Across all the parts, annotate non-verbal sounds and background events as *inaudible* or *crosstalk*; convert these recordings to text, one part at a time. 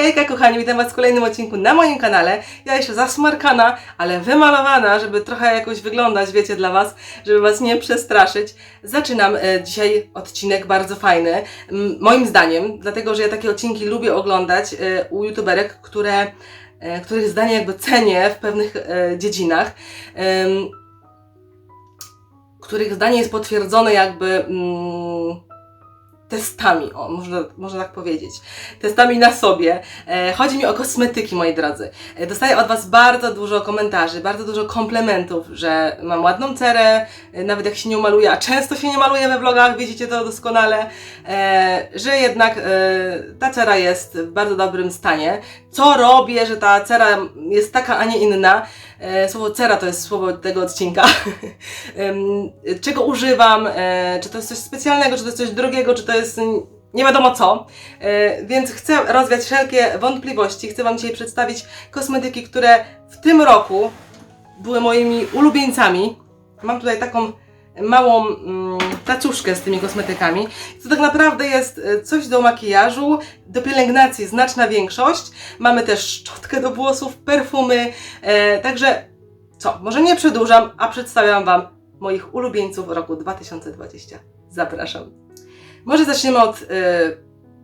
Hejka kochani, witam Was w kolejnym odcinku na moim kanale. Ja jeszcze zasmarkana, ale wymalowana, żeby trochę jakoś wyglądać, wiecie, dla Was, żeby Was nie przestraszyć. Zaczynam e, dzisiaj odcinek bardzo fajny, moim zdaniem, dlatego, że ja takie odcinki lubię oglądać e, u youtuberek, które, e, których zdanie jakby cenię w pewnych dziedzinach. Których zdanie jest potwierdzone jakby mm, testami, o, można, można tak powiedzieć, testami na sobie. E, chodzi mi o kosmetyki, moi drodzy. E, dostaję od Was bardzo dużo komentarzy, bardzo dużo komplementów, że mam ładną cerę, e, nawet jak się nie umaluję, a często się nie maluję we vlogach, widzicie to doskonale, e, że jednak e, ta cera jest w bardzo dobrym stanie. Co robię, że ta cera jest taka, a nie inna? E, Słowo cera to jest słowo tego odcinka. *laughs* Czego używam? e, Czy to jest coś specjalnego, czy to jest coś drogiego, czy to jest nie wiadomo co. E, Więc chcę rozwiać wszelkie wątpliwości. Chcę Wam dzisiaj przedstawić kosmetyki, które w tym roku były moimi ulubieńcami. Mam tutaj taką małą mm, tacuszkę z tymi kosmetykami. To tak naprawdę jest e, coś do makijażu, do pielęgnacji znaczna większość. Mamy też szczotkę do włosów, perfumy, e, także co, może nie przedłużam, a przedstawiam Wam moich ulubieńców roku 2020. Zapraszam. Może zaczniemy od e,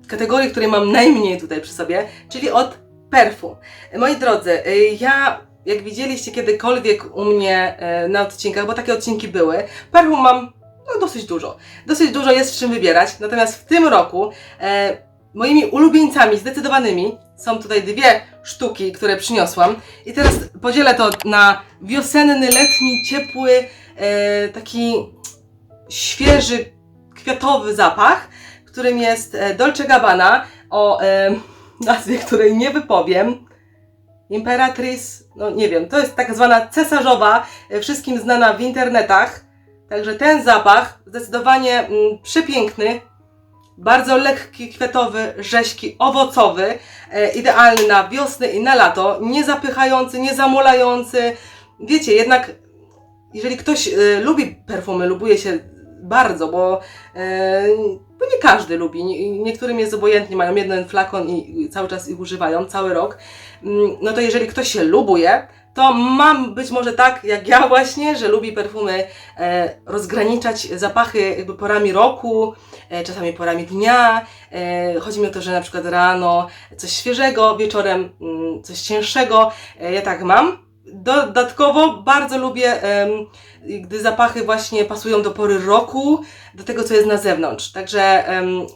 kategorii, której mam najmniej tutaj przy sobie, czyli od perfum. Moi drodzy, e, ja jak widzieliście kiedykolwiek u mnie e, na odcinkach, bo takie odcinki były, perfum mam no, dosyć dużo. Dosyć dużo jest w czym wybierać, natomiast w tym roku e, moimi ulubieńcami zdecydowanymi są tutaj dwie sztuki, które przyniosłam. I teraz podzielę to na wiosenny, letni, ciepły, e, taki świeży, kwiatowy zapach, którym jest e, Dolce Gabbana o e, *laughs* nazwie, której nie wypowiem. Imperatrice, no nie wiem, to jest tak zwana cesarzowa, e, wszystkim znana w internetach. Także ten zapach zdecydowanie mm, przepiękny, bardzo lekki, kwiatowy, rześki, owocowy, e, idealny na wiosnę i na lato, nie zapychający, nie zamulający. Wiecie, jednak jeżeli ktoś e, lubi perfumy, lubuje się bardzo, bo, e, bo nie każdy lubi, nie, niektórym jest obojętnie, mają jeden flakon i i cały czas ich używają, cały rok, Mm, no to jeżeli ktoś się lubuje, to mam być może tak jak ja właśnie, że lubi perfumy e, rozgraniczać zapachy jakby porami roku, e, czasami porami dnia. E, chodzi mi o to, że na przykład rano coś świeżego, wieczorem mm, coś cięższego. E, ja tak mam. Dodatkowo bardzo lubię, gdy zapachy właśnie pasują do pory roku, do tego, co jest na zewnątrz. Także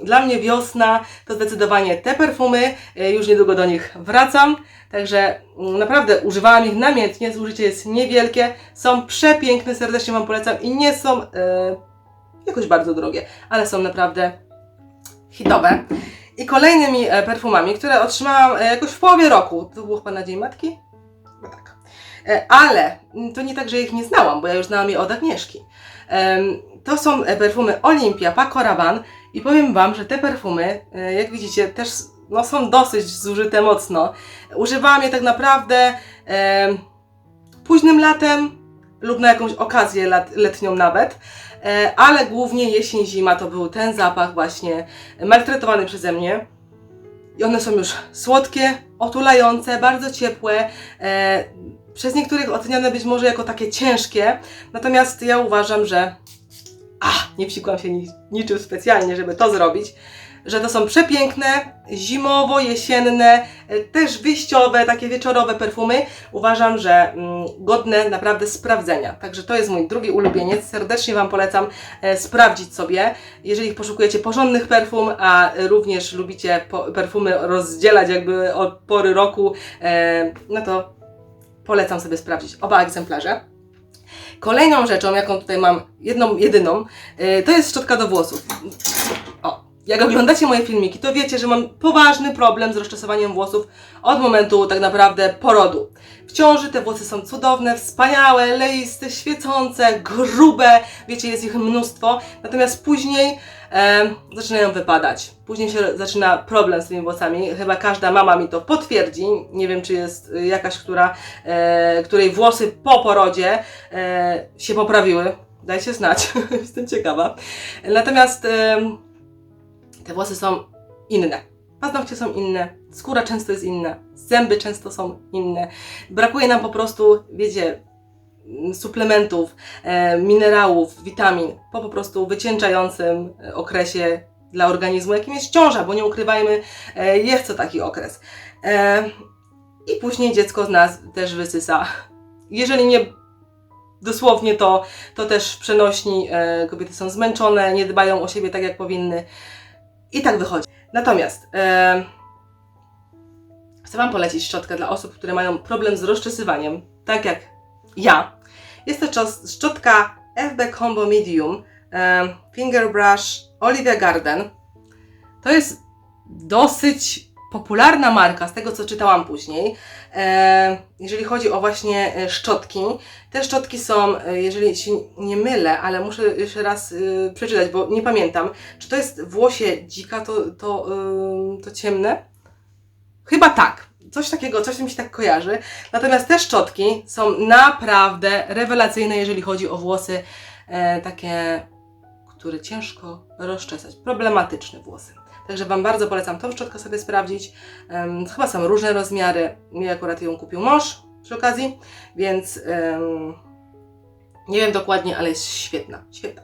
dla mnie wiosna to zdecydowanie te perfumy. E, już niedługo do nich wracam. Także mm, naprawdę używałam ich namiętnie, zużycie jest niewielkie, są przepiękne, serdecznie Wam polecam i nie są e, jakoś bardzo drogie, ale są naprawdę hitowe. I kolejnymi e, perfumami, które otrzymałam jakoś w połowie roku, to było chyba na Dzień Matki? E, ale mm, to nie tak, że ich nie znałam, bo ja już znałam je od Agnieszki. To są e, perfumy Olympia, Paco Rabanne i powiem Wam, że te perfumy, e, jak widzicie, też no, są dosyć zużyte mocno. Używałam je tak naprawdę późnym latem lub na jakąś okazję lat, letnią nawet, ale głównie jesień, zima to był ten zapach właśnie maltretowany przeze mnie. I one są już słodkie, otulające, bardzo ciepłe. Przez niektórych oceniane być może jako takie ciężkie, natomiast ja uważam, że a, nie wsikłam się ni- niczym specjalnie, żeby to zrobić, że to są przepiękne, zimowo-jesienne, e, też wyjściowe, takie wieczorowe perfumy. Uważam, że mm, godne naprawdę sprawdzenia. Także to jest mój drugi ulubieniec. Serdecznie Wam polecam e, sprawdzić sobie. Jeżeli poszukujecie porządnych perfum, a również lubicie perfumy rozdzielać jakby od pory roku, e, no to polecam sobie sprawdzić oba egzemplarze. Kolejną rzeczą, jaką tutaj mam, jedną, jedyną, e, to jest szczotka do włosów. Jak oglądacie moje filmiki, to wiecie, że mam poważny problem z rozczesowaniem włosów od momentu tak naprawdę porodu. W ciąży te włosy są cudowne, wspaniałe, leiste, świecące, grube, wiecie, jest ich mnóstwo, natomiast później e, zaczynają wypadać. Później się zaczyna problem z tymi włosami. Chyba każda mama mi to potwierdzi. Nie wiem, czy jest jakaś, która, e, której włosy po porodzie e, się poprawiły. Dajcie znać, *laughs* jestem ciekawa. Natomiast em, te włosy są inne. Paznokcie są inne, skóra często jest inna, zęby często są inne. Brakuje nam po prostu, wiecie, suplementów, e, minerałów, witamin po po prostu wycieńczającym e, okresie dla organizmu, jakim jest ciąża, bo nie ukrywajmy, e, jest to taki okres. E, I później dziecko z nas też wysysa. Jeżeli nie dosłownie, to, to też przenośni e, kobiety są zmęczone, nie dbają o siebie tak, jak powinny. I tak wychodzi. Natomiast e, chcę Wam polecić szczotkę dla osób, które mają problem z rozczesywaniem, tak jak ja. Jest to szczotka FB Combo Medium e, Finger Brush Olivia Garden. To jest dosyć popularna marka, z tego co czytałam później. E, jeżeli chodzi o właśnie e, szczotki, te szczotki są, e, jeżeli się nie mylę, ale muszę jeszcze raz e, przeczytać, bo nie pamiętam, czy to jest włosie dzika, to, to, e, to ciemne? Chyba tak. Coś takiego, coś mi się tak kojarzy. Natomiast te szczotki są naprawdę rewelacyjne, jeżeli chodzi o włosy e, takie, które ciężko rozczesać. Problematyczne włosy. Także Wam bardzo polecam tą szczotkę sobie sprawdzić. Em, chyba są różne rozmiary. Mi akurat ją kupił mąż przy okazji, więc nie wiem dokładnie, ale jest świetna, świetna.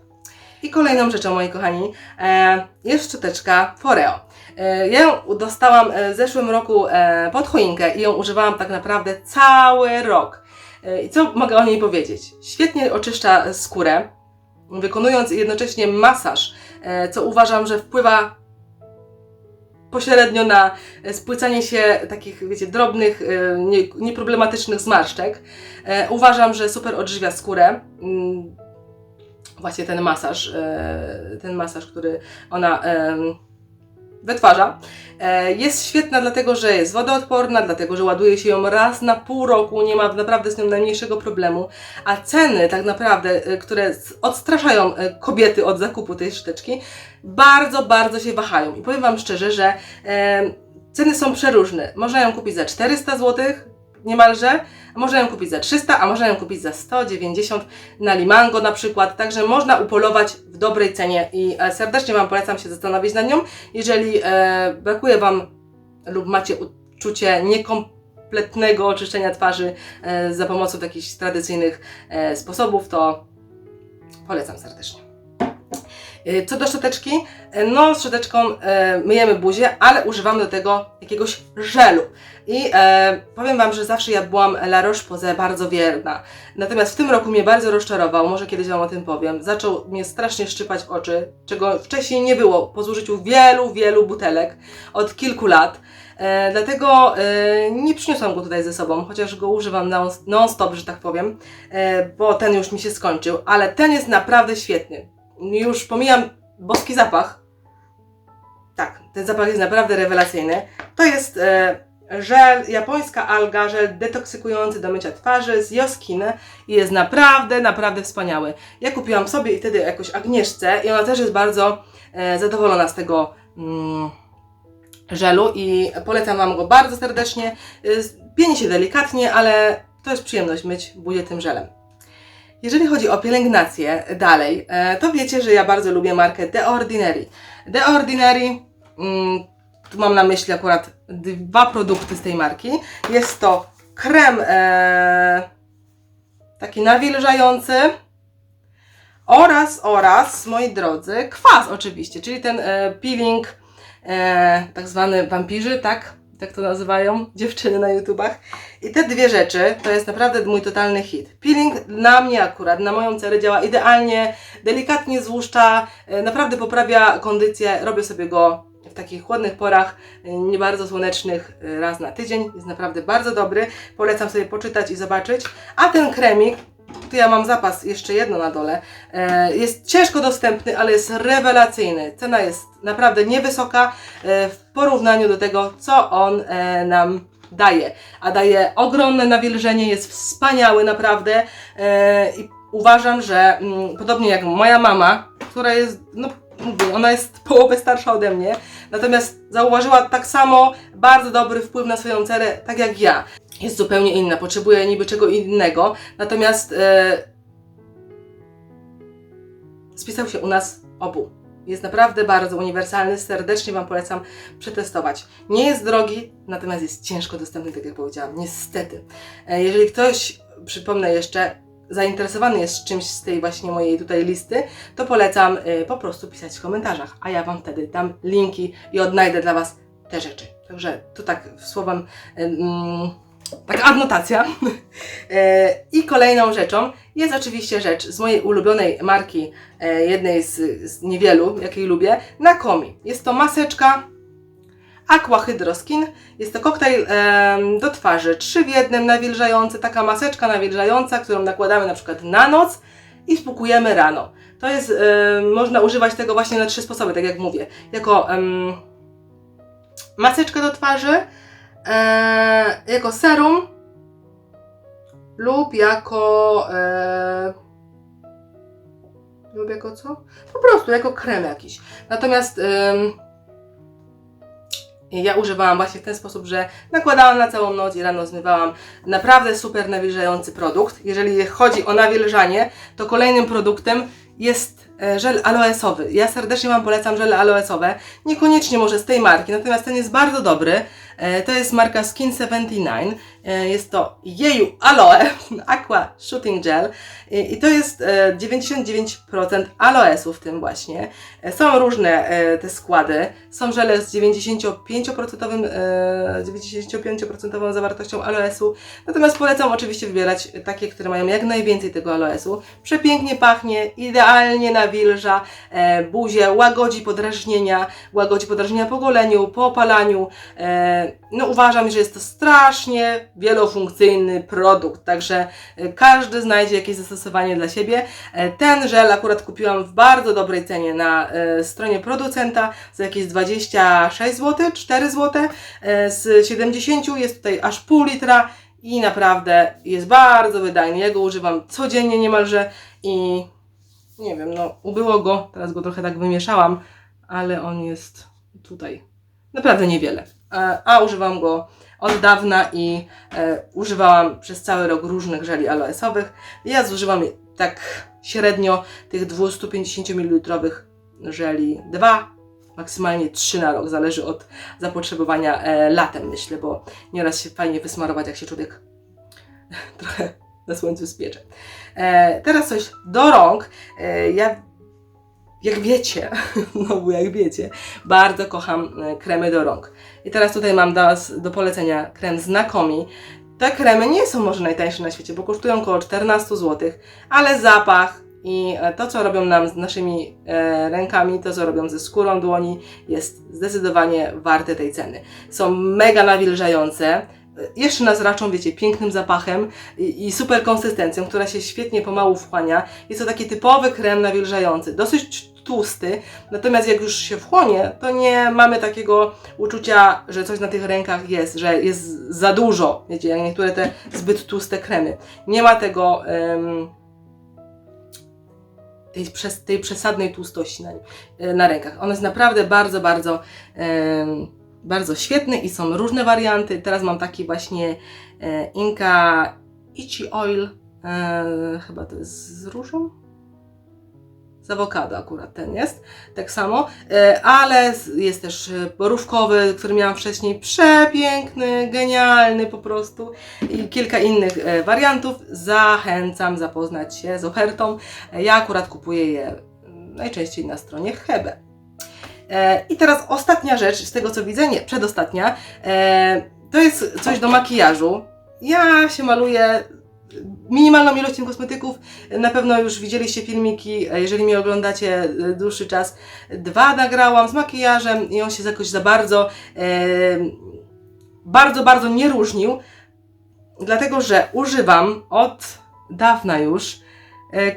I kolejną rzeczą, moi kochani, e, jest szczoteczka Foreo. E, ja ją dostałam e, w zeszłym roku pod choinkę i ją używałam tak naprawdę cały rok. I co mogę o niej powiedzieć? Świetnie oczyszcza skórę, wykonując jednocześnie masaż, co uważam, że wpływa pośrednio na e, spłycanie się takich, wiecie, drobnych, e, nie, nieproblematycznych zmarszczek. E, Uważam, że super odżywia skórę. Mm, Właśnie ten masaż, ten masaż, który ona wytwarza. E, Jest świetna dlatego, że jest wodoodporna, dlatego, że ładuje się ją raz na pół roku, nie ma naprawdę z nią najmniejszego problemu, a ceny tak naprawdę, e, które odstraszają e, kobiety od zakupu tej szczoteczki, bardzo, bardzo się wahają. I powiem Wam szczerze, że ceny są przeróżne. Można ją kupić za 400 zł, niemalże, można ją kupić za 300, a można ją kupić za 190 na Limango na przykład. Także można upolować w dobrej cenie i e, serdecznie Wam polecam się zastanowić nad nią. Jeżeli e, brakuje Wam lub macie uczucie niekompletnego oczyszczenia twarzy e, za pomocą jakichś tradycyjnych e, sposobów, to polecam serdecznie. E, Co do szczoteczki, e, no z szczoteczką e, myjemy buzię, ale używamy do tego jakiegoś żelu. I e, powiem Wam, że zawsze ja byłam La Roche-Posay bardzo wierna. Natomiast w tym roku mnie bardzo rozczarował, może kiedyś Wam o tym powiem. Zaczął mnie strasznie szczypać oczy, czego wcześniej nie było po zużyciu wielu, wielu butelek od kilku lat. E, dlatego e, nie przyniosłam go tutaj ze sobą, chociaż go używam non- non-stop, że tak powiem, e, bo ten już mi się skończył, ale ten jest naprawdę świetny. Już pomijam boski zapach. Tak, ten zapach jest naprawdę rewelacyjny. To jest e, żel, japońska alga, żel detoksykujący do mycia twarzy z Joskin i jest naprawdę, naprawdę wspaniały. Ja kupiłam sobie i wtedy jakoś Agnieszce i ona też jest bardzo e, zadowolona z tego mm, żelu i polecam Wam go bardzo serdecznie. Y, Pieni się delikatnie, ale to jest przyjemność myć buzię tym żelem. Jeżeli chodzi o pielęgnację dalej, e, to wiecie, że ja bardzo lubię markę The Ordinary. The Ordinary, mm, tu mam na myśli akurat dwa produkty z tej marki. Jest to krem e, taki nawilżający oraz, oraz, moi drodzy, kwas oczywiście, czyli ten e, peeling tak zwany wampirzy, tak? Tak to nazywają dziewczyny na YouTubach. I te dwie rzeczy to jest naprawdę mój totalny hit. Peeling na mnie akurat, na moją cerę działa idealnie, delikatnie złuszcza, e, naprawdę poprawia kondycję. Robię sobie go w takich chłodnych porach, e, nie bardzo słonecznych, e, raz na tydzień. Jest naprawdę bardzo dobry. Polecam sobie poczytać i zobaczyć. A ten kremik, tu ja mam zapas jeszcze jedno na dole, e, jest ciężko dostępny, ale jest rewelacyjny. Cena jest naprawdę niewysoka e, w porównaniu do tego, co on e, nam daje. A daje ogromne nawilżenie, jest wspaniały naprawdę i uważam, że mm, podobnie jak moja mama, która jest, no mówię, ona jest *laughs* połowę starsza ode mnie, natomiast zauważyła tak samo bardzo dobry wpływ na swoją cerę, tak jak ja. Jest zupełnie inna, potrzebuje niby czego innego, natomiast e, spisał się u nas obu. Jest naprawdę bardzo uniwersalny, serdecznie Wam polecam przetestować. Nie jest drogi, natomiast jest ciężko dostępny, tak jak powiedziałam, niestety. E, Jeżeli ktoś, przypomnę jeszcze, zainteresowany jest czymś z tej właśnie mojej tutaj listy, to polecam y, po prostu pisać w komentarzach, a ja Wam wtedy dam linki i odnajdę dla Was te rzeczy. Także to tak słowem, y, taka adnotacja. E, I kolejną rzeczą jest oczywiście rzecz z mojej ulubionej marki, e, jednej z, z niewielu, jakiej lubię, Nakomi. Jest to maseczka Aqua Hydro Skin. Jest to koktajl do twarzy, trzy w jednym, nawilżający, taka maseczka nawilżająca, którą nakładamy na przykład na noc i spłukujemy rano. To jest, em, można używać tego właśnie na trzy sposoby, tak jak mówię. Jako maseczkę do twarzy, e, jako serum lub jako e, lub jako co? Po prostu jako krem jakiś. Natomiast em, ja używałam właśnie w ten sposób, że nakładałam na całą noc i rano zmywałam. Naprawdę super nawilżający produkt. Jeżeli chodzi o nawilżanie, to kolejnym produktem jest e, żel aloesowy. Ja serdecznie Wam polecam żele aloesowe. Niekoniecznie może z tej marki, natomiast ten jest bardzo dobry. E, To jest marka Skin 79. E, Jest to Jeju Aloe *laughs* Aqua Shooting Gel i i to jest e, 99% aloesu w tym właśnie. E, Są różne e, te składy. Są żele z 95%, e, 95% zawartością aloesu. Natomiast polecam oczywiście wybierać takie, które mają jak najwięcej tego aloesu. Przepięknie pachnie, idealnie nawilża e, buzię, łagodzi podrażnienia, łagodzi podrażnienia po goleniu, po opalaniu. No uważam, że jest to strasznie wielofunkcyjny produkt, także e, każdy znajdzie jakieś zastosowanie dla siebie. E, Ten żel akurat kupiłam w bardzo dobrej cenie na e, stronie producenta za jakieś 26 zł, 4 zł. Z 70 jest tutaj aż pół litra i naprawdę jest bardzo wydajny. Ja go używam codziennie niemalże i nie wiem, no ubyło go, teraz go trochę tak wymieszałam, ale on jest tutaj naprawdę niewiele. E, A używam go od dawna i e, używałam przez cały rok różnych żeli aloesowych. Ja zużywam tak średnio tych 250 ml żeli dwa, maksymalnie trzy na rok, zależy od zapotrzebowania e, latem myślę, bo nieraz się fajnie wysmarować, jak się człowiek *laughs* trochę na słońcu spiecze. Teraz coś do rąk. Ja, jak wiecie, *laughs* no bo jak wiecie, bardzo kocham e, kremy do rąk. I teraz tutaj mam do, Was do polecenia krem z. Te kremy nie są może najtańsze na świecie, bo kosztują około 14 zł, ale zapach i e, to, co robią nam z naszymi e, rękami, to, co robią ze skórą dłoni, jest zdecydowanie warte tej ceny. Są mega nawilżające, jeszcze nas raczą, wiecie, pięknym zapachem i, super konsystencją, która się świetnie pomału wchłania. Jest to taki typowy krem nawilżający, dosyć tłusty, natomiast jak już się wchłonie, to nie mamy takiego uczucia, że coś na tych rękach jest, że jest za dużo, wiecie, jak niektóre te zbyt tłuste kremy. Nie ma tego... em, tej, tej przesadnej tłustości na, na rękach. On jest naprawdę bardzo, bardzo, em, bardzo świetny i są różne warianty. Teraz mam taki właśnie e, Inka Ichi Oil, e, chyba to jest z różą? Z awokado akurat ten jest, tak samo, e, ale jest też borówkowy, który miałam wcześniej, przepiękny, genialny po prostu i kilka innych wariantów. Zachęcam zapoznać się z ofertą. Ja akurat kupuję je mm, najczęściej na stronie Hebe. E, I teraz ostatnia rzecz, z tego co widzę, nie, przedostatnia, e, to jest coś do makijażu. Ja się maluję minimalną ilością kosmetyków. Na pewno już widzieliście filmiki, e, jeżeli mnie oglądacie dłuższy czas. Dwa nagrałam z makijażem i on się jakoś za bardzo, bardzo, bardzo nie różnił, dlatego że używam od dawna już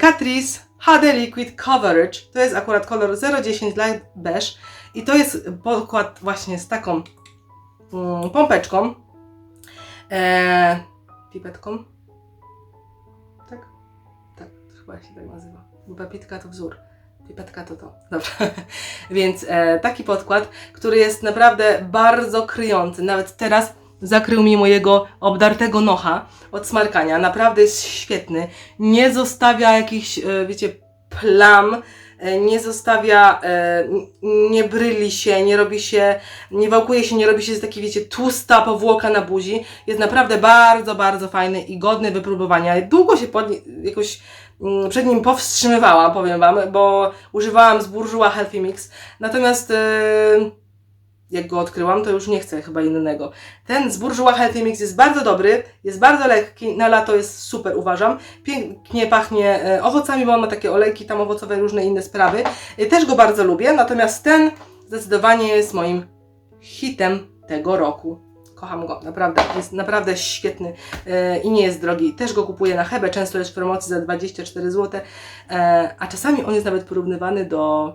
Catrice HD Liquid Coverage. To jest akurat kolor 010 Light Beige i to jest podkład właśnie z taką mm, pompeczką, e, pipetką. Tak? Tak, chyba się tak nazywa. Bo papitka to wzór. Pipetka to to. Dobrze. *laughs* Więc e, taki podkład, który jest naprawdę bardzo kryjący. Nawet teraz zakrył mi mojego obdartego nocha od smarkania. Naprawdę jest świetny. Nie zostawia jakichś, e, wiecie, plam e, nie zostawia, e, nie bryli się, nie robi się, nie wałkuje się, nie robi się z takiej, wiecie, tłusta powłoka na buzi. Jest naprawdę bardzo, bardzo fajny i godny wypróbowania. Długo się pod, jakoś mm, przed nim powstrzymywałam, powiem Wam, bo używałam z Bourjois Healthy Mix. Natomiast e, jak go odkryłam, to już nie chcę chyba innego. Ten z Bourjois Healthy Mix jest bardzo dobry, jest bardzo lekki, na lato jest super uważam. Pięknie pachnie e, owocami, bo on ma takie olejki tam owocowe, różne inne sprawy. E, Też go bardzo lubię, natomiast ten zdecydowanie jest moim hitem tego roku. Kocham go, naprawdę, jest naprawdę świetny e, i nie jest drogi. Też go kupuję na Hebe, często jest w promocji za 24 zł, a czasami on jest nawet porównywany do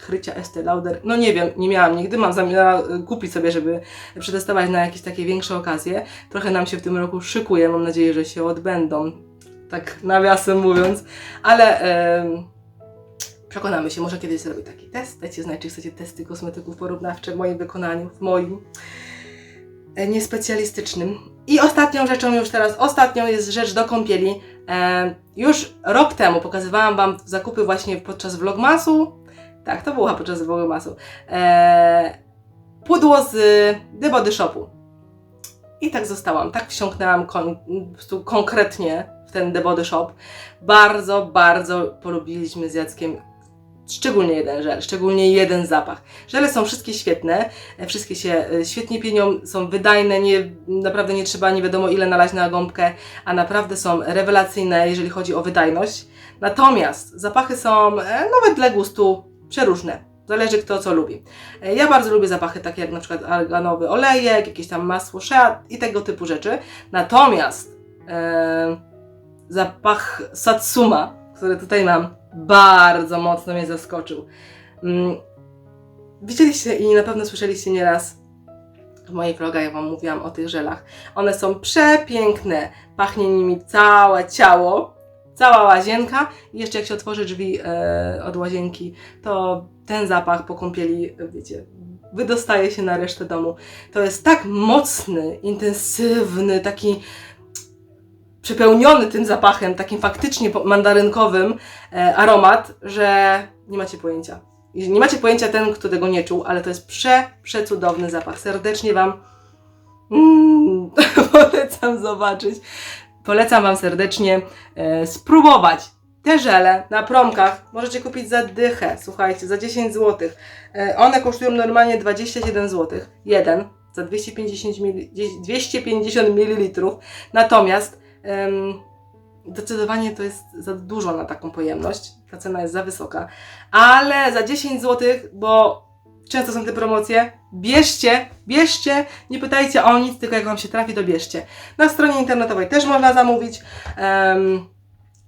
krycia Estee Lauder. No nie wiem, nie miałam nigdy, mam zamiar e, kupić sobie, żeby przetestować na jakieś takie większe okazje. Trochę nam się w tym roku szykuje, mam nadzieję, że się odbędą, tak nawiasem mówiąc, ale em, przekonamy się, może kiedyś zrobię taki test, dajcie znać, czy chcecie testy kosmetyków porównawcze w moim wykonaniu, w moim e, niespecjalistycznym. I ostatnią rzeczą, już teraz ostatnią jest rzecz do kąpieli. E, już rok temu pokazywałam Wam zakupy właśnie podczas vlogmasu, tak, to chyba podczas vlogmasu, e, pudło z The Body Shopu. I tak zostałam, tak wsiąknęłam kon, konkretnie w ten The Body Shop. Bardzo, bardzo polubiliśmy z Jackiem szczególnie jeden żel, szczególnie jeden zapach. Żele są wszystkie świetne, e, wszystkie się e, świetnie pienią, są wydajne, nie, naprawdę nie trzeba nie wiadomo ile nalać na gąbkę, a naprawdę są rewelacyjne, jeżeli chodzi o wydajność. Natomiast zapachy są e, nawet dla gustu przeróżne. Zależy kto co lubi. E, Ja bardzo lubię zapachy takie jak na przykład arganowy olejek, jakieś tam masło shea i tego typu rzeczy. Natomiast e, zapach Satsuma, który tutaj mam, bardzo mocno mnie zaskoczył. Mm, Widzieliście i na pewno słyszeliście nieraz w moich vlogach, jak Wam mówiłam o tych żelach. One są przepiękne, pachnie nimi całe ciało, cała łazienka i jeszcze jak się otworzy drzwi e, od łazienki, to ten zapach po kąpieli, wiecie, wydostaje się na resztę domu. To jest tak mocny, intensywny, taki przepełniony tym zapachem, takim faktycznie mandarynkowym e, aromat, że nie macie pojęcia. Nie macie pojęcia ten, kto tego nie czuł, ale to jest prze, przecudowny zapach. Serdecznie Wam mm, *laughs* polecam zobaczyć. Polecam Wam serdecznie e, spróbować te żele na promkach. Możecie kupić za dychę, słuchajcie, za 10 zł. E, one kosztują normalnie 27 zł. Jeden za 250 ml, 250 ml. Natomiast zdecydowanie to jest za dużo na taką pojemność. Ta cena jest za wysoka. Ale za 10 zł, bo często są te promocje, bierzcie, bierzcie, nie pytajcie o nic, tylko jak Wam się trafi, to bierzcie. Na stronie internetowej też można zamówić. em,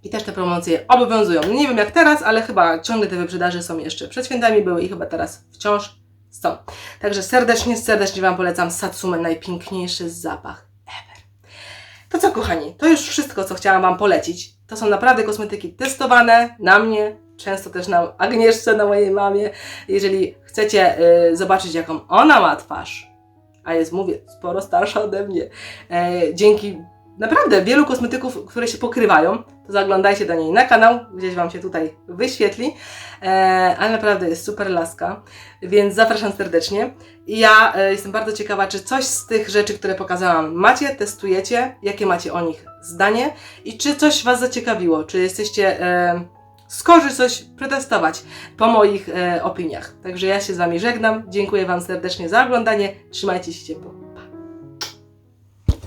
i też te promocje obowiązują. Nie wiem jak teraz, ale chyba ciągle te wyprzedaże są jeszcze. Przed świętami były i chyba teraz wciąż są. Także serdecznie, serdecznie Wam polecam Satsume, najpiękniejszy zapach ever. To co kochani, to już wszystko, co chciałam Wam polecić. To są naprawdę kosmetyki testowane na mnie, często też na Agnieszce, na mojej mamie. Jeżeli chcecie y, zobaczyć, jaką ona ma twarz, a jest, mówię, sporo starsza ode mnie, e, dzięki naprawdę wielu kosmetyków, które się pokrywają, to zaglądajcie do niej na kanał, gdzieś Wam się tutaj wyświetli, e, ale naprawdę jest super laska, więc zapraszam serdecznie. I ja e, jestem bardzo ciekawa, czy coś z tych rzeczy, które pokazałam, macie, testujecie, jakie macie o nich zdanie? I czy coś Was zaciekawiło, czy jesteście e, skorzy coś przetestować po moich e, opiniach. Także ja się z Wami żegnam, dziękuję Wam serdecznie za oglądanie, trzymajcie się ciepło.